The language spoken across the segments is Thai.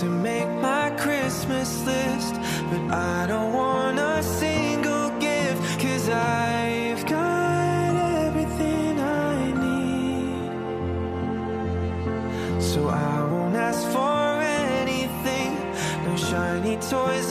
to make my Christmas list, but I don't want a single gift, cause I've got everything I need. So I won't ask for anything, no shiny toys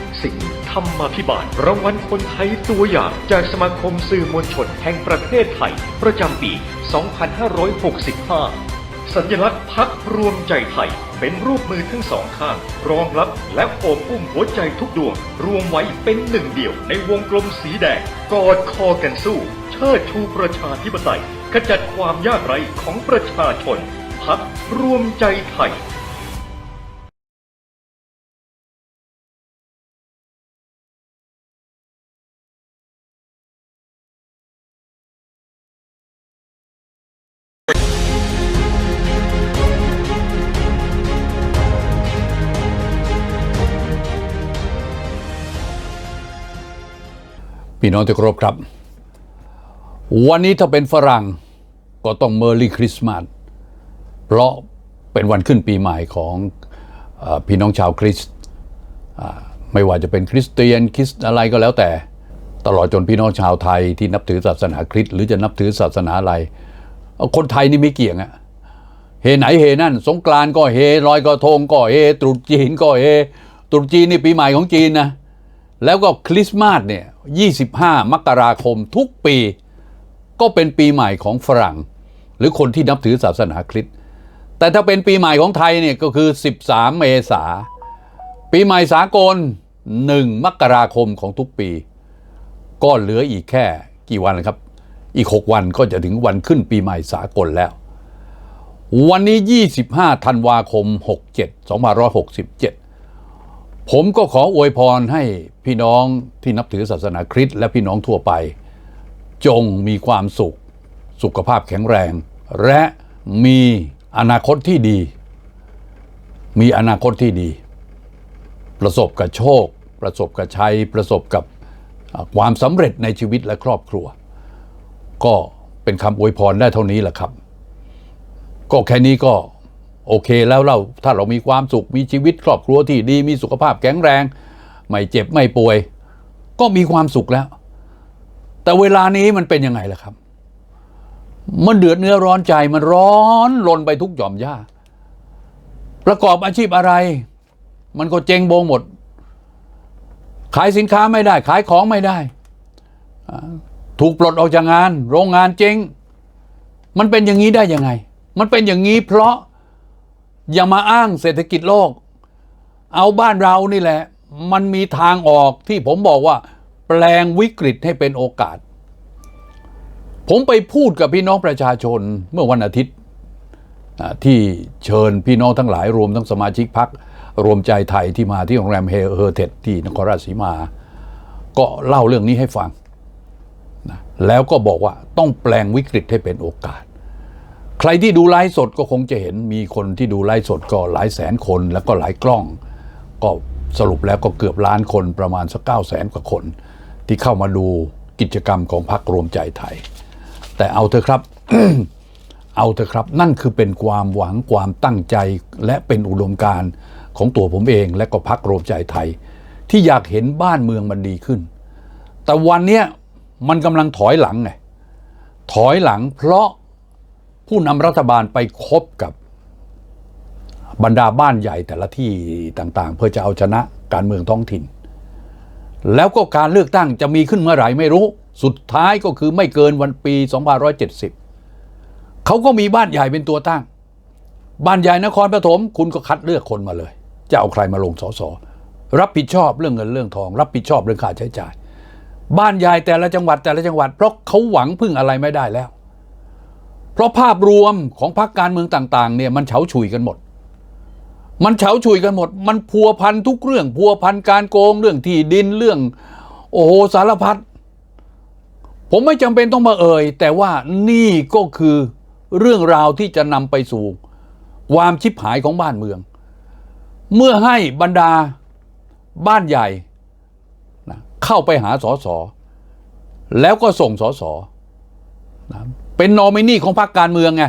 สิ่งธรรมาภิบาลรางวัลคนไทยตัวอย่างจากสมาคมสื่อมวลชนแห่งประเทศไทย ประจำปี 2565 สัญลักษณ์พักรวมใจไทย เป็นรูปมือทั้งสองข้าง รองรับและโอบอุ้มหัวใจทุกดวง รวมไว้เป็นหนึ่งเดียวในวงกลมสีแดง กอดคอกันสู้ เชิดชูประชาธิปไตยขจัดความยากไร้ของประชาชนพักรวมใจไทย พี่น้องที่เคารพครับ วันนี้ถ้าเป็นฝรั่งก็ต้องเมอร์รี่คริสต์มาสเพราะเป็นวันขึ้นปีใหม่ของอพี่น้องชาวคริสต์ไม่ว่าจะเป็นคริสเตียนคริสอะไรก็แล้วแต่ ตลอดจนพี่น้องชาวไทยที่นับถือศาสนาคริสต์หรือจะนับถือศาสนาอะไร คนไทยนี่ไม่เกี่ยงอะเฮไหนเฮนั่น สงกรานก็เฮลอยกระทงก็เฮตรุษจีนก็เฮตรุษจีนนี่ปีใหม่ของจีนนะ แล้วก็คริสต์มาสเนี่ย 25 มกราคมทุกปี ก็เป็นปีใหม่ของฝรั่ง หรือคนที่นับถือศาสนาคริสต์แต่ถ้าเป็นปีใหม่ของไทยเนี่ยก็คือ 13 เมษา ปีใหม่สากล 1 มกราคมของทุกปี ก็เหลืออีกแค่กี่วันครับ อีก 6 วันก็จะถึงวันขึ้นปีใหม่สากลแล้ว วันนี้ 25 ธันวาคม 67 2567 ผมก็ขออวยพรให้พี่น้องที่นับถือศาสนาคริสต์และพี่น้องทั่วไป จงมีความสุข สุขภาพแข็งแรง และมีอนาคตที่ดี มีอนาคตที่ดี ประสบกับโชค ประสบกับชัย ประสบกับความสำเร็จในชีวิตและครอบครัว ก็เป็นคำอวยพรได้เท่านี้แหละครับ ก็แค่นี้ก็ โอเคแล้วเราถ้าเรามีความสุขมีชีวิตครอบครัวที่ดีมีสุขภาพแข็งแรง ไม่เจ็บไม่ป่วย ก็มีความสุขแล้ว แต่เวลานี้มันเป็นยังไงล่ะครับ มันเดือดเนื้อร้อนใจมันร้อนลนไปทุกหย่อมหญ้าประกอบอาชีพอะไร มันก็เจงโบงหมด ขายสินค้าไม่ได้ ขายของไม่ได้ ถูกปลดออกจากงาน โรงงานเจงมันเป็นอย่างนี้ได้ยังไง มันเป็นอย่างนี้เพราะ อย่ามาอ้างเศรษฐกิจโลก เอาบ้านเรานี่แหละ มันมีทางออกที่ผมบอกว่า แปลงวิกฤตให้เป็นโอกาส ผมไปพูดกับพี่น้องประชาชนเมื่อวันอาทิตย์ ที่เชิญพี่น้องทั้งหลายรวมทั้งสมาชิกพักรวมใจไทยที่มาที่โรงแรมเฮอร์เทดที่นครราชสีมา ก็เล่าเรื่องนี้ให้ฟังนะแล้วก็บอกว่าต้องแปลงวิกฤตให้เป็นโอกาส ใครที่ดูไลฟ์สดก็คงจะเห็นมีคนที่ดูไลฟ์สดก็หลายแสนคนแล้วก็หลายกล้อง ก็สรุปแล้วก็เกือบล้านคนประมาณสักเก้าแสนกว่าคน ที่เข้ามาดูกิจกรรมของพรรครวมใจไทย แต่เอาเถอะครับ เอาเถอะครับ นั่นคือเป็นความหวังความตั้งใจและเป็นอุดมการณ์ของตัวผมเอง และก็พรรครวมใจไทย ที่อยากเห็นบ้านเมืองมันดีขึ้น แต่วันนี้มันกำลังถอยหลังไงถอยหลังเพราะ ผู้นำรัฐบาลไปคบกับบรรดาบ้านใหญ่แต่ละที่ต่างๆ เพื่อจะเอาชนะการเมืองท้องถิ่น แล้วก็การเลือกตั้งจะมีขึ้นเมื่อไหร่ไม่รู้ สุดท้ายก็คือไม่เกินวันปี2570 เขาก็มีบ้านใหญ่เป็นตัวตั้ง บ้านใหญ่นครปฐมคุณก็คัดเลือกคนมาเลย จะเอาใครมาลงสสรับผิดชอบเรื่องเงินเรื่องทอง รับผิดชอบเรื่องค่าใช้จ่าย บ้านใหญ่แต่ละจังหวัดแต่ละจังหวัดเพราะเขาหวังพึ่งอะไรไม่ได้แล้ว เพราะภาพรวมของพรรคการเมืองต่างๆเนี่ยมันเฉาฉุยกันหมด มันเฉาฉุยกันหมด มันพัวพันทุกเรื่อง พัวพันการโกงเรื่องที่ดินเรื่อง โอ้โหสารพัดผมไม่จำเป็นต้องมาเอ่ย แต่ว่านี่ก็คือเรื่องราวที่จะนำไปสู่ ความชิบหายของบ้านเมือง เมื่อให้บรรดาบ้านใหญ่เข้าไปหาสอสอแล้วก็ส่งสอสอนะ เป็นนอมินีของพรรคการเมืองไง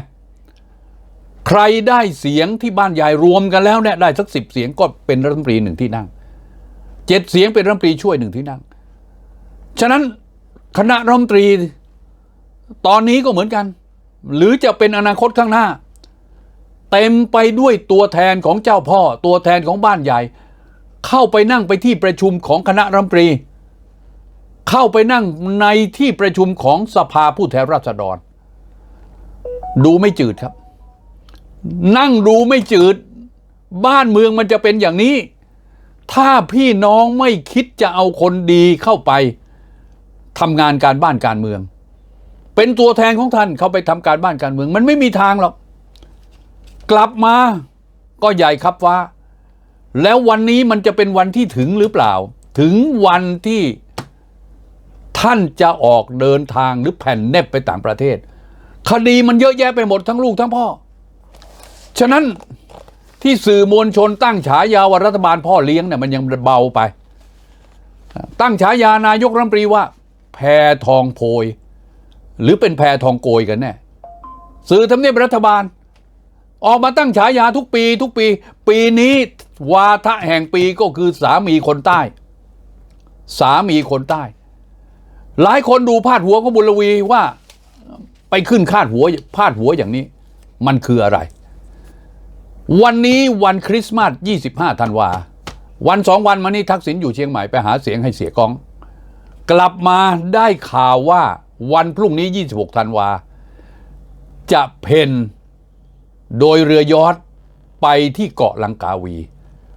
ใครได้เสียงที่บ้านใหญ่รวมกันแล้วเนี่ยได้สักสิบเสียงก็เป็นรัฐมนตรีหนึ่งที่นั่งเจ็ดเสียงเป็นรัฐมนตรีช่วยหนึ่งที่นั่ง ฉะนั้นคณะรัฐมนตรีตอนนี้ก็เหมือนกัน หรือจะเป็นอนาคตข้างหน้า เต็มไปด้วยตัวแทนของเจ้าพ่อ ตัวแทนของบ้านใหญ่ เข้าไปนั่งไปที่ประชุมของคณะรัฐมนตรี เข้าไปนั่งในที่ประชุมของสภาผู้แทนราษฎร ดูไม่จืดครับ นั่งดูไม่จืด บ้านเมืองมันจะเป็นอย่างนี้ ถ้าพี่น้องไม่คิดจะเอาคนดีเข้าไปทำงานการบ้านการเมือง เป็นตัวแทนของท่านเขาไปทำการบ้านการเมือง มันไม่มีทางหรอกกลับมาก็ใหญ่ครับว่า แล้ววันนี้มันจะเป็นวันที่ถึงหรือเปล่า ถึงวันที่ท่านจะออกเดินทางหรือแผ่นเน็บไปต่างประเทศ คดีมันเยอะแยะไปหมดทั้งลูกทั้งพ่อ ฉะนั้นที่สื่อมวลชนตั้งฉายาว่ารัฐบาลพ่อเลี้ยงเนี่ยมันยังเบาไป ตั้งฉายานายกรัฐมนตรีว่า แพทองโพย หรือเป็นแพทองโกยกันแน่สื่อทำเนียบรัฐบาล ออกมาตั้งฉายาทุกปี ทุกปี ปีนี้วาทะแห่งปีก็คือสามีคนใต้ สามีคนใต้ หลายคนดูพาดหัวของบุญลวีว่า ไปขึ้นคาดหัวพาดหัวอย่างนี้ มันคืออะไร วันนี้วันคริสต์มาส 25 ธันวา วันสองวันมานี้ทักษิณอยู่เชียงใหม่ไปหาเสียงให้เสียกอง กลับมาได้ข่าวว่าวันพรุ่งนี้ 26 ธันวา จะเพนโดยเรือยอทไปที่เกาะลังกาวี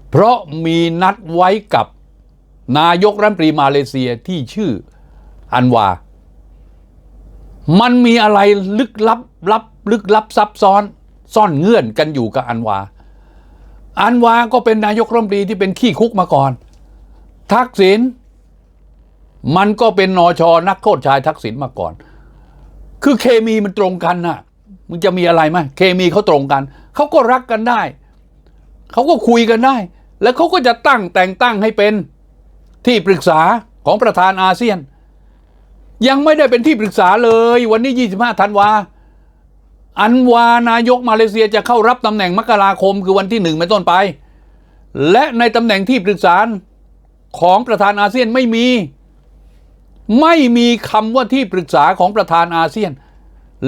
เพราะมีนัดไว้กับนายกรัฐมนตรีมาเลเซียที่ชื่ออันวา มันมีอะไรลึกลับลับลึกลับซับซ้อน ซ่อนเงื่อนกันอยู่กับอันวา อันวาก็เป็นนายกรัฐมนตรีที่เป็นขี้คุกมาก่อน ทักษิณมันก็เป็นนอชอนักโทษชายทักษิณมาก่อน คือเคมีมันตรงกันน่ะมึงจะมีอะไรไหมเคมีเขาตรงกัน เขาก็รักกันได้ เขาก็คุยกันได้ แล้วเขาก็จะตั้งแต่งตั้งให้เป็นที่ปรึกษาของประธานอาเซียน ยังไม่ได้เป็นที่ปรึกษาเลย วันนี้ 25 ธันวา อันวานายกมาเลเซียจะเข้ารับตำแหน่งมกราคมคือวันที่หนึ่งเป็นต้นไป และในตำแหน่งที่ปรึกษาของประธานอาเซียนไม่มี ไม่มีคำว่าที่ปรึกษาของประธานอาเซียน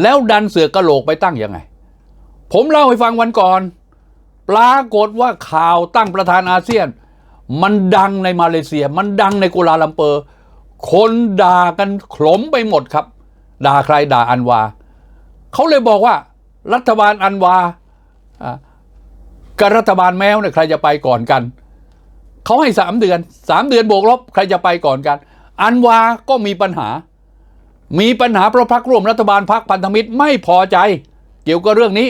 แล้วดันเสือกกระโหลกไปตั้งยังไง ผมเล่าให้ฟังวันก่อน ปรากฏว่าข่าวตั้งประธานอาเซียน มันดังในมาเลเซีย มันดังในกัวลาลัมเปอร์ คนด่ากันขลมไปหมดครับ ด่าใครด่าอันวาเขาเลยบอกว่า รัฐบาลอันวากับรัฐบาลแมวเนี่ยใครจะไปก่อนกันเขาให้สามเดือนสามเดือนบวกลบ ใครจะไปก่อนกัน อันวาก็มีปัญหา มีปัญหาเพราะพักร่วมรัฐบาลพักพันธมิตรไม่พอใจ เกี่ยวกับเรื่องนี้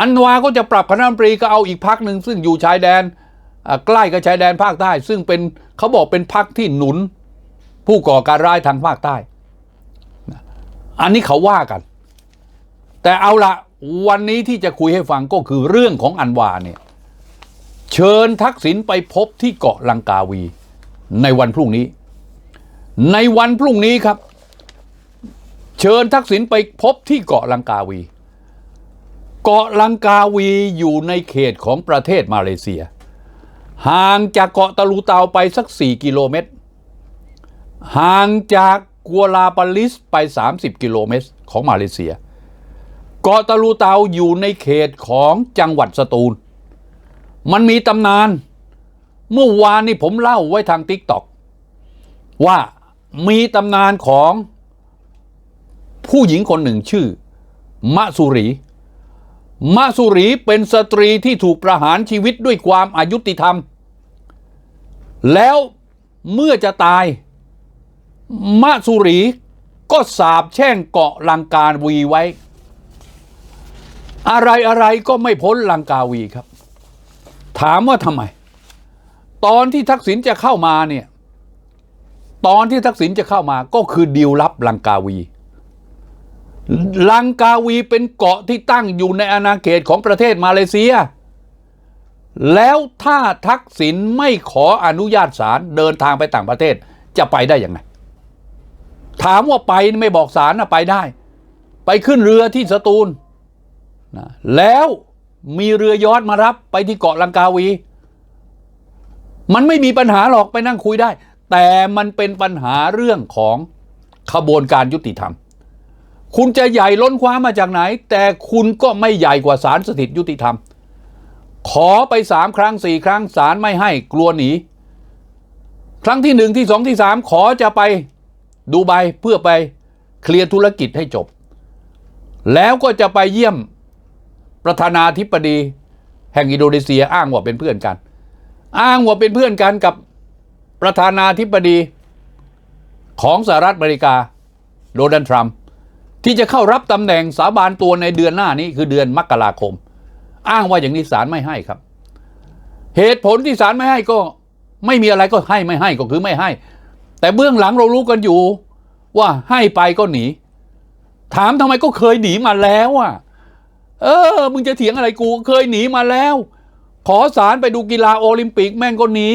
อันวาก็จะปรับคณะรัฐมนตรีก็เอาอีกพักหนึ่งซึ่งอยู่ชายแดนใกล้กับชายแดนภาคใต้ซึ่งเป็นเขาบอกเป็นพักที่หนุน ผู้ก่อการร้ายทางภาคใต้ อันนี้เขาว่ากัน แต่เอาละวันนี้ที่จะคุยให้ฟังก็คือเรื่องของอันวาเนี่ย เชิญทักษิณไปพบที่เกาะลังกาวี ในวันพรุ่งนี้ ในวันพรุ่งนี้ครับ เชิญทักษิณไปพบที่เกาะลังกาวี เกาะลังกาวีอยู่ในเขตของประเทศมาเลเซีย ห่างจากเกาะตะลูเตาไปสัก 4 กิโลเมตร ห่างจากกัวลาปาลิสไป 30 กิโลเมตรของมาเลเซีย เกาะตะลูเตาอยู่ในเขตของจังหวัดสตูล มันมีตำนาน เมื่อวานนี้ผมเล่าไว้ทางติ๊กต็อกว่ามีตำนานของผู้หญิงคนหนึ่งชื่อ มะสุรี มะสุรีเป็นสตรีที่ถูกประหารชีวิตด้วยความอายุติธรรม แล้วเมื่อจะตาย มะสุรีก็สาบแช่งเกาะลังกาวีไว้ อะไรอะไรก็ไม่พ้นลังกาวีครับ ถามว่าทำไม ตอนที่ทักษิณจะเข้ามาเนี่ย ตอนที่ทักษิณจะเข้ามาก็คือดีลลับลังกาวี ลังกาวีเป็นเกาะที่ตั้งอยู่ในอาณาเขตของประเทศมาเลเซีย แล้วถ้าทักษิณไม่ขออนุญาตศาลเดินทางไปต่างประเทศจะไปได้ยังไง ถามว่าไปไม่บอกศาลนะไปได้ ไปขึ้นเรือที่สตูลนะแล้วมีเรือยอชต์มารับไปที่เกาะลังกาวี มันไม่มีปัญหาหรอกไปนั่งคุยได้ แต่มันเป็นปัญหาเรื่องของขบวนการยุติธรรม คุณจะใหญ่ล้นคว้ามาจากไหน แต่คุณก็ไม่ใหญ่กว่าศาลสถิตยุติธรรม ขอไปสามครั้งสี่ครั้งศาลไม่ให้กลัวหนี ครั้งที่หนึ่งที่สองที่สามขอจะไป ดูไบเพื่อไปเคลียร์ธุรกิจให้จบ แล้วก็จะไปเยี่ยมประธานาธิบดีแห่งอินโดนีเซียอ้างว่าเป็นเพื่อนกัน อ้างว่าเป็นเพื่อนกันกับประธานาธิบดีของสหรัฐอเมริกาโดนัลด์ทรัมป์ที่จะเข้ารับตำแหน่งสาบานตัวในเดือนหน้านี้คือเดือนมกราคม อ้างว่าอย่างนี้ศาลไม่ให้ครับ เหตุผลที่ศาลไม่ให้ก็ไม่มีอะไรก็ให้ไม่ให้ก็คือไม่ให้ แต่เบื้องหลังเรารู้กันอยู่ ว่าให้ไปก็หนี ถามทำไมก็เคยหนีมาแล้วอะ เออ มึงจะเถียงอะไรกูเคยหนีมาแล้ว ขอสารไปดูกีฬาโอลิมปิกแม่งก็หนี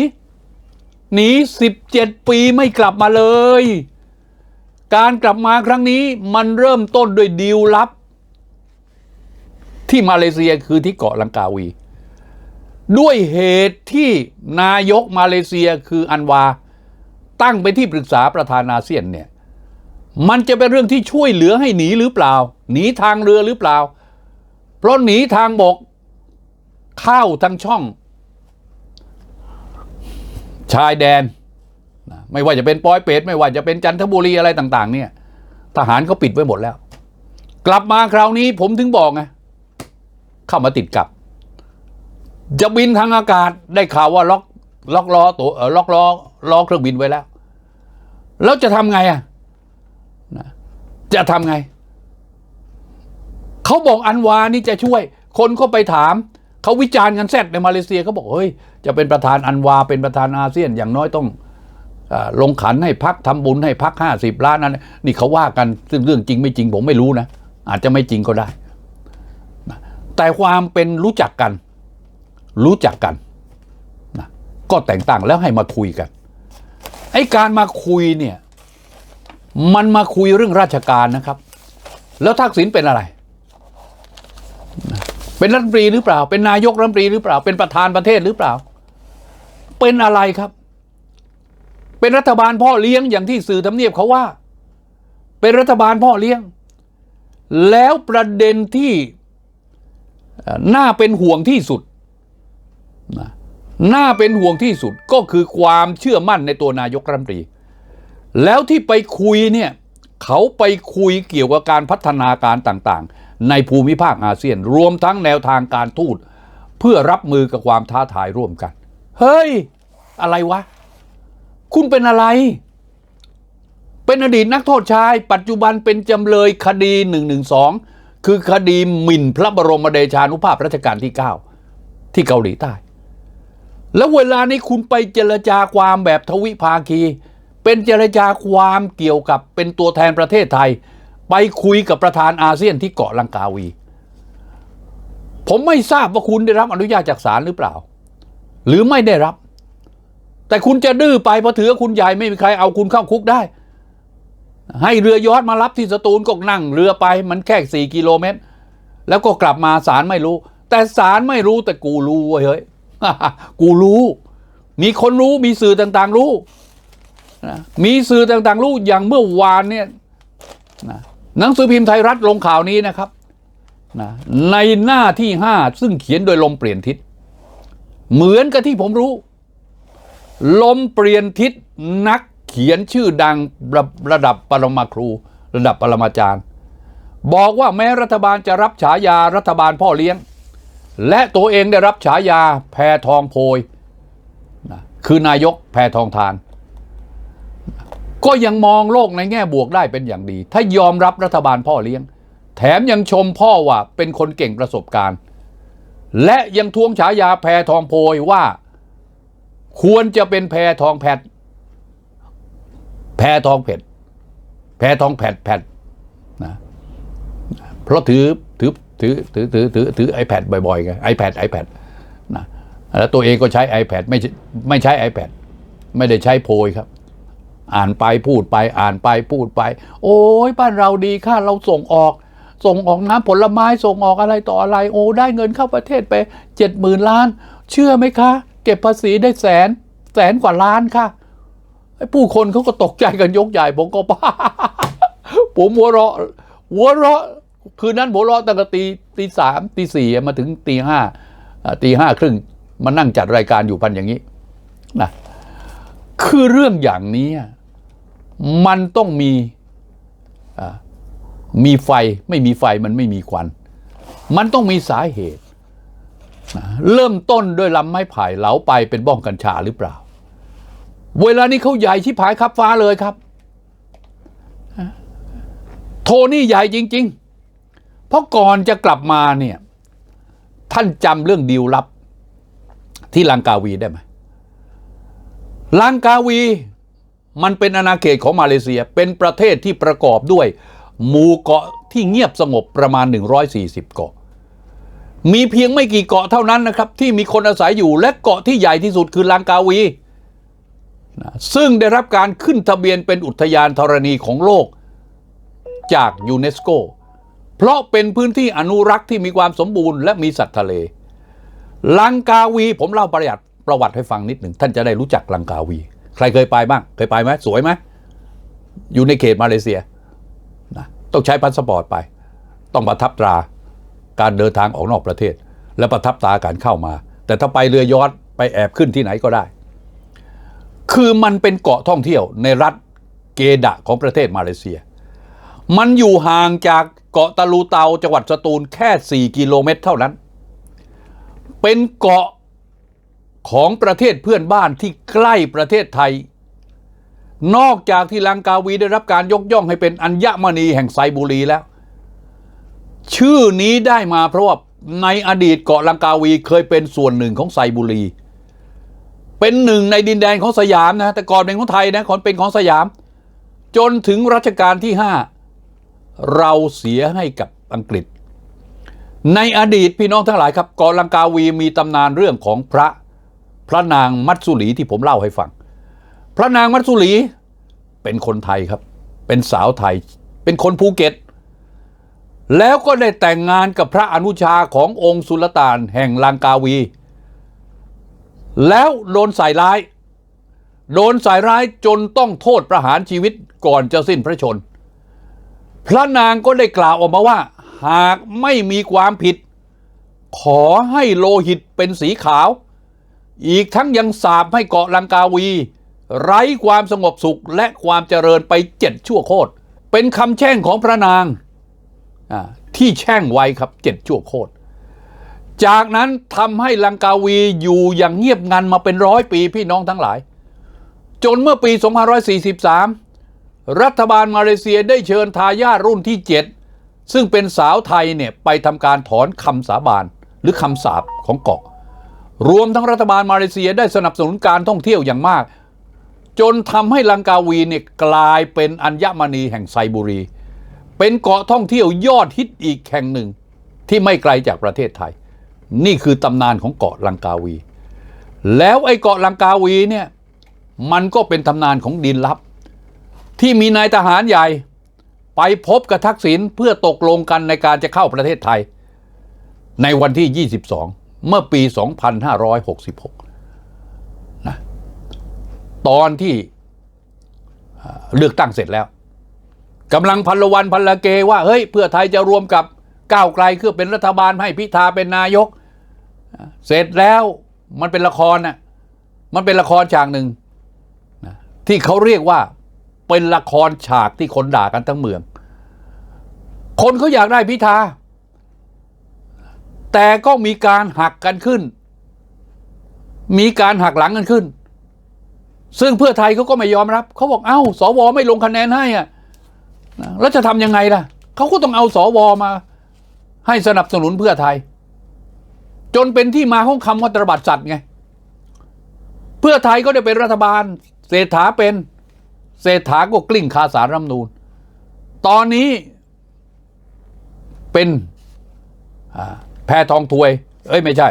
หนีสิบเจ็ดปีไม่กลับมาเลย การกลับมาครั้งนี้มันเริ่มต้นด้วยดีลลับ ที่มาเลเซียคือที่เกาะลังกาวี ด้วยเหตุที่นายกมาเลเซียคืออันวา ตั้งเป็นที่ปรึกษาประธานอาเซียนเนี่ยมันจะเป็นเรื่องที่ช่วยเหลือให้หนีหรือเปล่า หนีทางเรือหรือเปล่า เพราะหนีทางบกเข้าทางช่อง ชายแดนนะไม่ว่าจะเป็นปอยเปตไม่ว่าจะเป็นจันทบุรีอะไรต่าง ๆ เนี่ย ทหารเขาปิดไว้หมดแล้ว กลับมาคราวนี้ผมถึงบอกไงเข้ามาติดกับ จะบินทางอากาศได้ข่าวว่าล็อกล็อกล้อตัวเออล็อกล้อ ล้อเครื่องบินไว้แล้ว แล้วจะทำไงอะจะทำไง เขาบอกอันวานี่จะช่วย คนก็ไปถาม เขาวิจารณ์กันแซดในมาเลเซียเขาบอก เฮ้ย จะเป็นประธานอันวา เป็นประธานอาเซียนอย่างน้อยต้องอลงขันให้พักทำบุญให้พักห้าสิบล้านนั้นนี่เขาว่ากันซึ่งเรื่องจริงไม่จริงผมไม่รู้นะ อาจจะไม่จริงก็ได้ แต่ความเป็นรู้จักกัน รู้จักกันนะก็แต่งตั้งแล้วให้มาคุยกัน ไอ้การมาคุยเนี่ย มันมาคุยเรื่องราชการนะครับ แล้วทักษิณเป็นอะไร เป็นรัฐมนตรีหรือเปล่า เป็นนายกรัฐมนตรีหรือเปล่า เป็นประธานประเทศหรือเปล่า เป็นอะไรครับ เป็นรัฐบาลพ่อเลี้ยงอย่างที่สื่อทำเนียบเขาว่า เป็นรัฐบาลพ่อเลี้ยง แล้วประเด็นที่น่าเป็นห่วงที่สุดนะ น่าเป็นห่วงที่สุดก็คือความเชื่อมั่นในตัวนายกรัฐมนตรี แล้วที่ไปคุยเนี่ยเขาไปคุยเกี่ยวกับการพัฒนาการต่างๆ ในภูมิภาคอาเซียน รวมทั้งแนวทางการทูตเพื่อรับมือกับความท้าทายร่วมกัน เฮ้ย อะไรวะ คุณเป็นอะไร เป็นอดีตนักโทษชาย ปัจจุบันเป็นจำเลยคดี 112 คือคดีหมิ่นพระบรมเดชานุภาพรัชกาลที่ 9 ที่เกาหลีใต้ แล้วเวลานี้คุณไปเจรจาความแบบทวิภาคี เป็นเจรจาความเกี่ยวกับเป็นตัวแทนประเทศไทย ไปคุยกับประธานอาเซียนที่เกาะลังกาวี ผมไม่ทราบว่าคุณได้รับอนุญาตจากศาลหรือเปล่า หรือไม่ได้รับ แต่คุณจะดื้อไปเพราะถือว่าคุณใหญ่ไม่มีใครเอาคุณเข้าคุกได้ ให้เรือยอชต์มารับที่สตูลก็นั่งเรือไปมันแค่สี่กิโลเมตร แล้วก็กลับมาศาลไม่รู้ แต่ศาลไม่รู้แต่กูรู้เว้ยเฮ้ย กูรู้ มีคนรู้มีสื่อต่างๆรู้นะมีสื่อต่างๆรู้อย่างเมื่อวานเนี่ยนะหนังสือพิมพ์ไทยรัฐลงข่าวนี้นะครับนะในหน้าที่ห้าซึ่งเขียนโดยลมเปลี่ยนทิศ เหมือนกับที่ผมรู้ ลมเปลี่ยนทิศนักเขียนชื่อดังระระดับปรมาครู ระดับปรมาจารย์ บอกว่าแม้รัฐบาลจะรับฉายารัฐบาลพ่อเลี้ยง และตัวเองได้รับฉายาแพทองโพยนะคือนายกแพทองทาน ก็ยังมองโลกในแง่บวกได้เป็นอย่างดี ถ้ายอมรับรัฐบาลพ่อเลี้ยง แถมยังชมพ่อว่าเป็นคนเก่งประสบการณ์ และยังทวงฉายาแพทองโพยว่า ควรจะเป็นแพทองแพทแพทองเผ็ดแพทองแผดแผดนะเพราะถือถือ ถือถือถือถือถือ iPad บ่อยๆไง iPad iPad นะแล้วตัวเองก็ใช้ iPad ไม่ใช่ไม่ใช้ iPad ไม่ได้ใช้โพยครับ อ่านไปพูดไปอ่านไปพูดไป โอ้ยบ้านเราดีค่ะเราส่งออก ส่งออกน้ำผลไม้ส่งออกอะไรต่ออะไร โอ้ได้เงินเข้าประเทศไปเจ็ดหมื่นล้าน เชื่อไหมคะ เก็บภาษีได้แสนแสนกว่าล้านค่ะผู้คนเขาก็ตกใจกันยกใหญ่ผมก็บ้าผมหัวเราะหัวเราะ คืนนั้นหัวเราะตั้งแต่ตีตีสามตีสี่มาถึงตีห้าตีห้าครึ่งมานั่งจัดรายการอยู่พันอย่างนี้นะคือเรื่องอย่างนี้มันต้องมีมีไฟไม่มีไฟมันไม่มีควัน มันต้องมีสาเหตุ เริ่มต้นด้วยลำไม้ไผ่เหลาไปเป็นบ้องกัญชาหรือเปล่า เวลานี้เขาใหญ่ชิบหายครับฟ้าเลยครับ โทนี่ใหญ่จริง ๆ เพราะก่อนจะกลับมาเนี่ย ท่านจำเรื่องดีลลับ ที่ลังกาวีได้ไหมลังกาวีมันเป็นอาณาเขตของมาเลเซีย เป็นประเทศที่ประกอบด้วย หมู่เกาะที่เงียบสงบประมาณ 140 เกาะ มีเพียงไม่กี่เกาะเท่านั้นนะครับ ที่มีคนอาศัยอยู่และเกาะที่ใหญ่ที่สุดคือลังกาวี ซึ่งได้รับการขึ้นทะเบียนเป็นอุทยานธรณีของโลกจากยูเนสโก เพราะเป็นพื้นที่อนุรักษ์ที่มีความสมบูรณ์และมีสัตว์ทะเล ลังกาวีผมเล่าประวัติประวัติให้ฟังนิดหนึ่งท่านจะได้รู้จักลังกาวี ใครเคยไปบ้าง เคยไปไหมสวยไหมอยู่ในเขตมาเลเซียนะต้องใช้พาสปอร์ตไป ต้องประทับตราการเดินทางออกนอกประเทศ และประทับตราการเข้ามา แต่ถ้าไปเรือยอชต์ไปแอบขึ้นที่ไหนก็ได้ คือมันเป็นเกาะท่องเที่ยวในรัฐเกดะของประเทศมาเลเซีย มันอยู่ห่างจาก เกาะตะลูเตาจังหวัดสตูลแค่ 4 กิโลเมตรเท่านั้น เป็นเกาะของประเทศเพื่อนบ้านที่ใกล้ประเทศไทย นอกจากที่ลังกาวีได้รับการยกย่องให้เป็นอัญมณีแห่งไซบุรีแล้ว ชื่อนี้ได้มาเพราะว่าในอดีตเกาะลังกาวีเคยเป็นส่วนหนึ่งของไซบุรี เป็นหนึ่งในดินแดนของสยามนะแต่ก่อนเป็นของไทยนะก่อนเป็นของสยาม จนถึงรัชกาลที่ห้า เราเสียให้กับอังกฤษ ในอดีตพี่น้องทั้งหลายครับกาะลังกาวีมีตำนานเรื่องของพระพระนางมัตสุรีที่ผมเล่าให้ฟัง พระนางมัตสุรีเป็นคนไทยครับ เป็นสาวไทย เป็นคนภูเก็ต แล้วก็ได้แต่งงานกับพระอนุชาขององค์สุลต่านแห่งลังกาวี แล้วโดนใส่ร้าย โดนใส่ร้ายจนต้องโทษประหารชีวิตก่อนจะสิ้นพระชน พระนางก็ได้กล่าวออกมาว่า หากไม่มีความผิด ขอให้โลหิตเป็นสีขาว อีกทั้งยังสาบให้เกาะลังกาวี ไร้ความสงบสุขและความเจริญไปเจ็ดชั่วโคตรเป็นคำแช่งของพระนางที่แช่งไว้ครับเจ็ดชั่วโคตรจากนั้นทำให้ลังกาวีอยู่อย่างเงียบงันมาเป็นร้อยปีพี่น้องทั้งหลาย จนเมื่อปี 2543 รัฐบาลมาเลเซียได้เชิญทายาทรุ่นที่ 7 ซึ่งเป็นสาวไทยเนี่ยไปทำการถอนคำสาบานหรือคำสาปของเกาะ รวมทั้งรัฐบาลมาเลเซียได้สนับสนุนการท่องเที่ยวอย่างมาก จนทำให้ลังกาวีเนี่ยกลายเป็นอัญมณีแห่งไซบุรี เป็นเกาะท่องเที่ยวยอดฮิตอีกแห่งหนึ่ง ที่ไม่ไกลจากประเทศไทย นี่คือตำนานของเกาะลังกาวี แล้วไอ้เกาะลังกาวีเนี่ยมันก็เป็นตำนานของดินลับ ที่มีนายทหารใหญ่ ไปพบกับทักษิณเพื่อตกลงกันในการจะเข้าประเทศไทย ในวันที่ 22 เมื่อปี 2566นะตอนที่เลือกตั้งเสร็จแล้วกำลังพันละวันพันละเกว่าเฮ้ยเพื่อไทยจะรวมกับก้าวไกลเพื่อเป็นรัฐบาลให้พิธาเป็นนายก เสร็จแล้วมันเป็นละครน่ะมันเป็นละครฉากหนึ่งที่เขาเรียกว่า เป็นละครฉากที่คนด่ากันทั้งเมือง คนเขาอยากได้พิธา แต่ก็มีการหักกันขึ้น มีการหักหลังกันขึ้น ซึ่งเพื่อไทยเขาก็ไม่ยอมรับ เขาบอกเอ้าสวไม่ลงคะแนนให้อะนะแล้วจะทำยังไงล่ะ เขาก็ต้องเอาสวมา ให้สนับสนุนเพื่อไทย จนเป็นที่มาของคำว่าตรบัดสัตว์ไง เพื่อไทยก็ได้เป็นรัฐบาลเศรษฐาเป็น เศรษฐาก็กลิ้งคาสารรัฐมนูนตอนนี้เป็นแพทองทวย เอ้ยไม่ใช่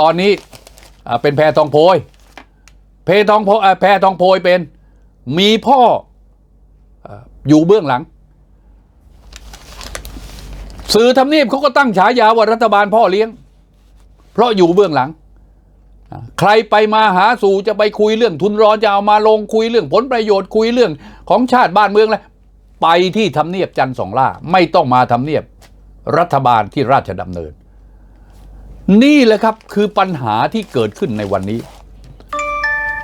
ตอนนี้เป็นแพทองโพยเพทองโพแพทองโพยเป็นมีพ่ออ่าอยู่เบื้องหลัง สื่อทำเนียบเขาก็ตั้งฉายาว่ารัฐบาลพ่อเลี้ยง เพราะอยู่เบื้องหลัง ใครไปมาหาสู่จะไปคุยเรื่องทุนร้อนจะเอามาลงคุยเรื่องผลประโยชน์คุยเรื่องของชาติบ้านเมืองอะไรไปที่ทำเนียบจันสองล่า ไม่ต้องมาทำเนียบรัฐบาลที่ราชดำเนิน นี่แหละครับคือปัญหาที่เกิดขึ้นในวันนี้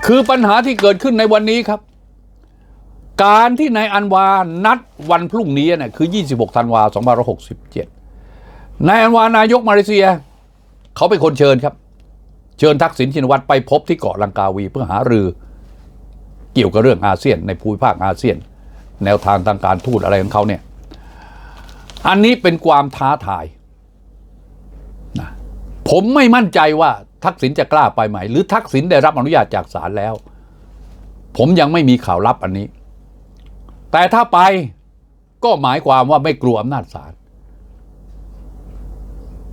คือปัญหาที่เกิดขึ้นในวันนี้ครับ การที่นายอันวานัดวันพรุ่งนี้เนี่ยคือ 26ธันวา2567นายอันวานายกมาเลเซีย เขาเป็นคนเชิญครับ เชิญทักษิณชินวัตรไปพบที่เกาะลังกาวีเพื่อหารือ เกี่ยวกับเรื่องอาเซียนในภูมิภาคอาเซียน แนวทางทางการทูตอะไรของเขาเนี่ยอันนี้เป็นความท้าทายนะผมไม่มั่นใจว่าทักษิณจะกล้าไปไหม หรือทักษิณได้รับอนุญาตจากศาลแล้ว ผมยังไม่มีข่าวลับอันนี้ แต่ถ้าไปก็หมายความว่าไม่กลัวอำนาจศาล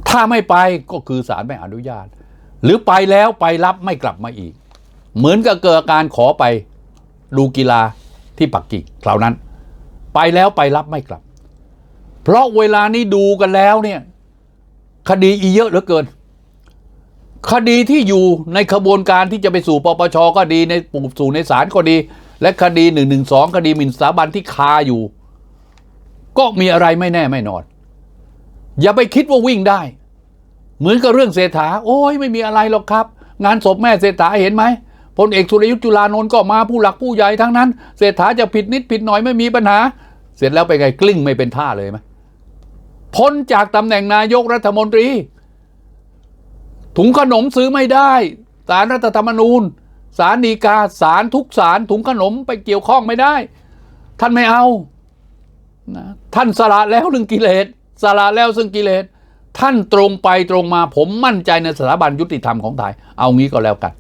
ถ้าไม่ไปก็คือศาลไม่อนุญาต หรือไปแล้วไปรับไม่กลับมาอีก เหมือนกับเกิดการขอไปดูกีฬาที่ปักกิ่งคราวนั้น ไปแล้วไปรับไม่กลับ เพราะเวลานี้ดูกันแล้วเนี่ยคดีอีเยอะเหลือเกิน คดีที่อยู่ในขบวนการที่จะไปสู่ปปชก็ดีในปูสู่ในศาลก็ดี และคดีหนึ่งหนึ่งสองคดีหมิ่นสถาบันที่คาอยู่ ก็มีอะไรไม่แน่ไม่นอน อย่าไปคิดว่าวิ่งได้ เหมือนกับเรื่องเศรษฐา โอ้ยไม่มีอะไรหรอกครับ งานศพแม่เศรษฐาเห็นไหมพลเอกสุรยุทธ์จุลานนท์ก็มาผู้หลักผู้ใหญ่ทั้งนั้น เศรษฐาจะผิดนิดผิดหน่อยไม่มีปัญหา เสร็จแล้วไปไงกลิ้งไม่เป็นท่าเลยไหมพ้นจากตำแหน่งนายกรัฐมนตรี ถุงขนมซื้อไม่ได้สารรัฐธรรมนูญสารดีกาสารทุกสารถุงขนมไปเกี่ยวข้องไม่ได้ ท่านไม่เอานะท่านสละแล้วเรื่งกิเลสสละแล้วซึ่งกิเลส ท่านตรงไปตรงมาผมมั่นใจในสถาบันยุติธรรมของไทย เอางี้ก็แล้วกัน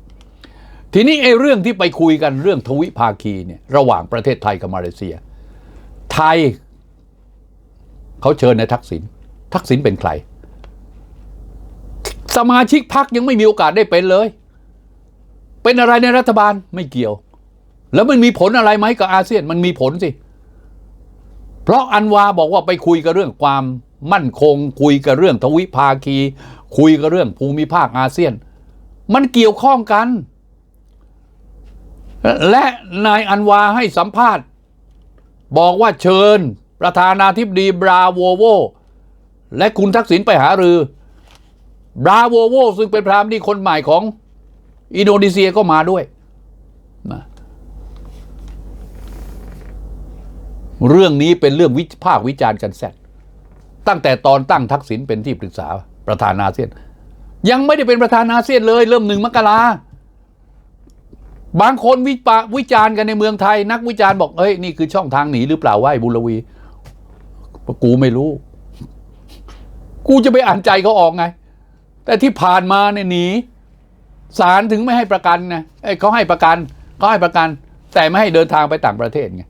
ทีนี้ไอ้เรื่องที่ไปคุยกันเรื่องทวิภาคีเนี่ยระหว่างประเทศไทยกับมาเลเซีย ไทยเขาเชิญในทักษิณทักษิณเป็นใคร สมาชิกพักยังไม่มีโอกาสได้เป็นเลย เป็นอะไรในรัฐบาลไม่เกี่ยว แล้วมันมีผลอะไรไหมกับอาเซียนมันมีผลสิ เพราะอันวาบอกว่าไปคุยกับเรื่องความมั่นคง คุยกับเรื่องทวิภาคี คุยกับเรื่องภูมิภาคอาเซียน มันเกี่ยวข้องกัน และนายอันวาให้สัมภาษณ์ บอกว่าเชิญ ประธานาธิบดีบราโวโว และคุณทักษิณไปหารือบราโวโวซึ่งเป็นพรามที่คนใหม่ของอินโดนีเซียก็มาด้วยนะ เรื่องนี้เป็นเรื่องวิพากษ์วิจารณ์กันแซดตั้งแต่ตอนตั้งทักษิณเป็นที่ปรึกษาประธานอาเซียน ยังไม่ได้เป็นประธานอาเซียนเลย เริ่มหนึ่งมกราบางคนวิปาวิจารณ์กันในเมืองไทย นักวิจารณ์บอกเอ้ยนี่คือช่องทางหนีหรือเปล่าว่าไอ้บุรวีกูไม่รู้ กูจะไปอ่านใจเขาออกไง แต่ที่ผ่านมาเนี่ยหนีศาลถึงไม่ให้ประกันไงเอ้ยเขาให้ประกันเขาให้ประกัน แต่ไม่ให้เดินทางไปต่างประเทศไง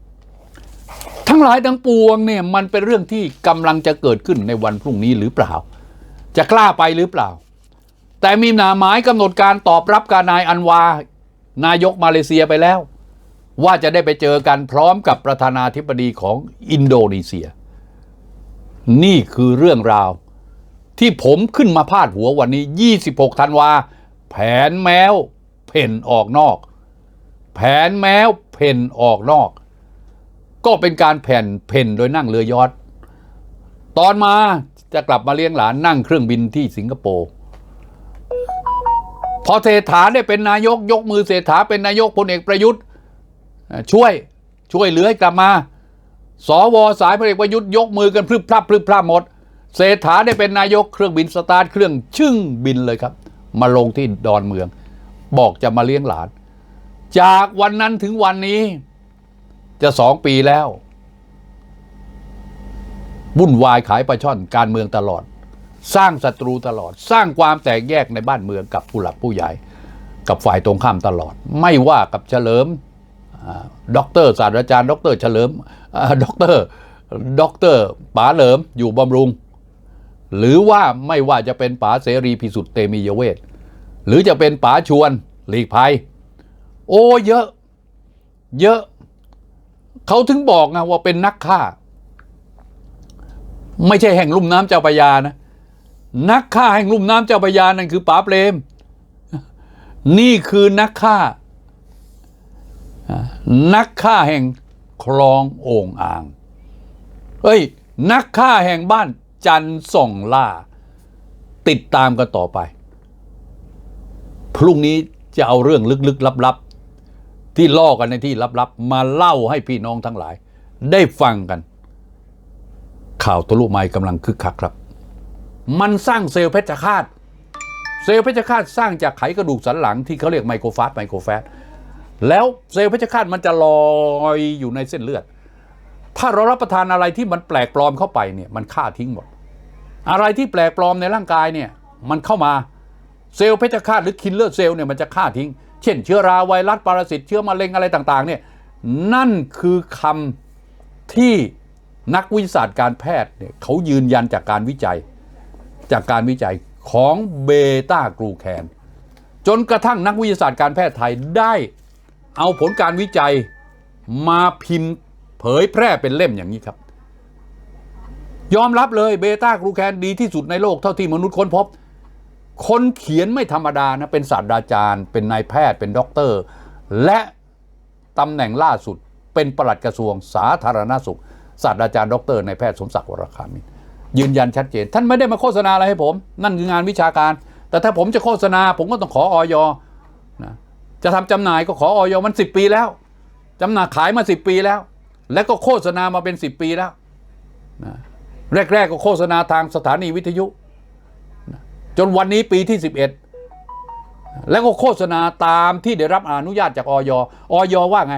ทั้งหลายทั้งปวงเนี่ยมันเป็นเรื่องที่กำลังจะเกิดขึ้นในวันพรุ่งนี้หรือเปล่า จะกล้าไปหรือเปล่า แต่มีหนาหมายกำหนดการตอบรับการนายอันวา นายกมาเลเซียไปแล้ว ว่าจะได้ไปเจอกันพร้อมกับประธานาธิบดีของอินโดนีเซีย นี่คือเรื่องราว ที่ผมขึ้นมาพาดหัววันนี้ 26 ธันวา แผนแมวเพ่นออกนอก แผนแมวเพ่นออกนอก ก็เป็นการแผ่นเพ่นโดยนั่งเรือยอทตอนมาจะกลับมาเลี้ยงหลานนั่งเครื่องบินที่สิงคโปร์พอเศรษฐาได้เป็นนายกยกมือเศรษฐาเป็นนายกพลเอกประยุทธ์ ช่วยช่วยเหลือให้กลับมา สวสายพลเอกประยุทธ์ยกมือกันพรึบพรับพรึบพรับหมด เศรษฐาได้เป็นนายกเครื่องบินสตาร์ทเครื่องชึ่งบินเลยครับ มาลงที่ดอนเมือง บอกจะมาเลี้ยงหลาน จากวันนั้นถึงวันนี้ จะสองปีแล้ววุ่นวายขายปลาช่อนการเมืองตลอด สร้างศัตรูตลอด สร้างความแตกแยกในบ้านเมืองกับผู้หลักผู้ใหญ่ กับฝ่ายตรงข้ามตลอด ไม่ว่ากับเฉลิมด็อกเตอร์ศาสตราจารย์ด็อกเตอร์เฉลิมด็อกเตอร์ด็อกเตอร์ป๋าเหลิมอยู่บำรุง หรือว่าไม่ว่าจะเป็นป๋าเสรีพิสุทธิ์เตมียเวทหรือจะเป็นป๋าชวนหลีกภัย โอ้เยอะ เยอะ เขาถึงบอกไงว่าเป็นนักฆ่า ไม่ใช่แห่งลุ่มน้ำเจ้าพยานะ นักฆ่าแห่งลุ่มน้ำเจ้าพยานั่นคือป๋าเปรม นี่คือนักฆ่า นักฆ่าแห่งคลองโอ่งอ่างเฮ้ย นักฆ่าแห่งบ้านจันทร์ส่องล่า ติดตามกันต่อไป พรุ่งนี้จะเอาเรื่องลึกๆลับๆ ที่ล่อกันในที่ลับๆ มาเล่าให้พี่น้องทั้งหลาย ได้ฟังกัน ข่าวทะลุไม้กำลังคึกคักครับ มันสร้างเซลล์เพชฌฆาต เซลล์เพชฌฆาตสร้างจากไขกระดูกสันหลังที่เขาเรียกไมโครฟาสไมโครแฟตแล้วเซลล์เพชฌฆาตมันจะลอยอยู่ในเส้นเลือด ถ้าเรารับประทานอะไรที่มันแปลกปลอมเข้าไปเนี่ยมันฆ่าทิ้งหมด อะไรที่แปลกปลอมในร่างกายเนี่ยมันเข้ามาเซลล์เพชฌฆาตหรือคินเลอร์เซลล์เนี่ยมันจะฆ่าทิ้ง เช่นเชื้อราไวรัสปรสิตเชื้อมะเร็งอะไรต่างๆเนี่ยนั่นคือคำที่นักวิทยาศาสตร์การแพทย์เนี่ยเขายืนยันจากการวิจัย จากการวิจัยของเบต้ากลูแคนจนกระทั่งนักวิทยาศาสตร์การแพทย์ไทยได้เอาผลการวิจัยมาพิมพ์เผยแพร่เป็นเล่มอย่างนี้ครับ ยอมรับเลยเบต้ากลูแคนดีที่สุดในโลกเท่าที่มนุษย์ค้นพบ คนเขียนไม่ธรรมดานะเป็นศาสตราจารย์ เป็นนายแพทย์เป็นด็อกเตอร์ และตำแหน่งล่าสุดเป็นปลัดกระทรวงสาธารณสุขศาสตราจารย์ด็อกเตอร์นายแพทย์สมศักดิ์วรคามินยืนยันชัดเจน ท่านไม่ได้มาโฆษณาอะไรให้ผม นั่นคืองานวิชาการ แต่ถ้าผมจะโฆษณา ผมก็ต้องขอออยนะจะทำจำหน่ายก็ขอออยมัน 10 ปีแล้วจำหน่ายขายมา 10 ปีแล้ว และก็โฆษณามาเป็น 10 ปีแล้วนะแรก ๆ ก็โฆษณาทางสถานีวิทยุ จนวันนี้ปีที่ 11 แล้วก็โฆษณาตามที่ได้รับอนุญาตจากออยออยว่าไง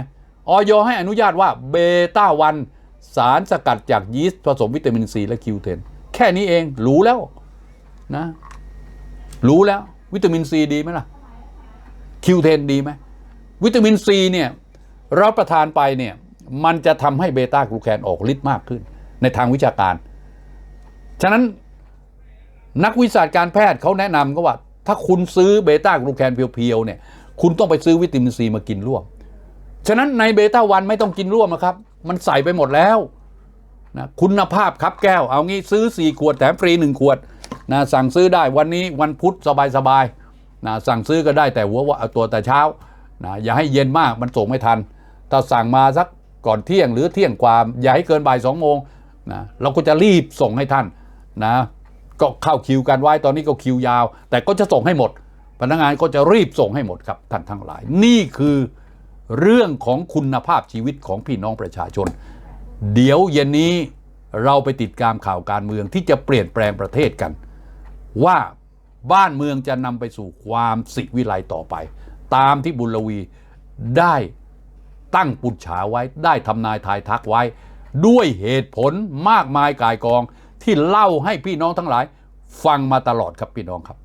ออยให้อนุญาตว่าเบต้าวันสารสกัดจากยีสต์ผสมวิตามินซีและคิวเทนแค่นี้เองรู้แล้วนะรู้แล้ววิตามินซีดีไหมล่ะคิวเทนดีไหมวิตามินซีเนี่ยรับประทานไปเนี่ยมันจะทำให้เบต้ากลูแคนออกฤทธิ์มากขึ้น ในทางวิชาการ ฉะนั้น นักวิชาการแพทย์เขาแนะนำก็ว่า ถ้าคุณซื้อเบต้ากลูแคนเพียวๆเนี่ย คุณต้องไปซื้อวิตามินซีมากินร่วม ฉะนั้นในเบต้าวันไม่ต้องกินร่วมนะครับ มันใส่ไปหมดแล้วนะคุณภาพครับแก้ว เอางี้ซื้อ 4 ขวดแถมฟรี 1 ขวดนะสั่งซื้อได้วันนี้วันพุธสบายๆนะสั่งซื้อก็ได้แต่หัวว่าตัวแต่เช้านะอย่าให้เย็นมากมันส่งไม่ทัน ถ้าสั่งมาสักก่อนเที่ยงหรือเที่ยงกว่าอย่าให้เกินบ่ายสองโมงนะเราก็จะรีบส่งให้ท่านนะ ก็เข้าคิวกันไว้ตอนนี้ก็คิวยาว แต่ก็จะส่งให้หมด พนักงานก็จะรีบส่งให้หมดครับท่านทั้งหลาย นี่คือเรื่องของคุณภาพชีวิตของพี่น้องประชาชน เดี๋ยวเย็นนี้เราไปติดตามข่าวการเมืองที่จะเปลี่ยนแปลงประเทศกัน ว่าบ้านเมืองจะนำไปสู่ความสิวิไลต่อไป ตามที่บุญลวีได้ตั้งปุจฉาไว้ได้ทำนายทายทักไว้ ด้วยเหตุผลมากมายกายกอง ที่เล่าให้พี่น้องทั้งหลาย ฟังมาตลอดครับพี่น้องครับ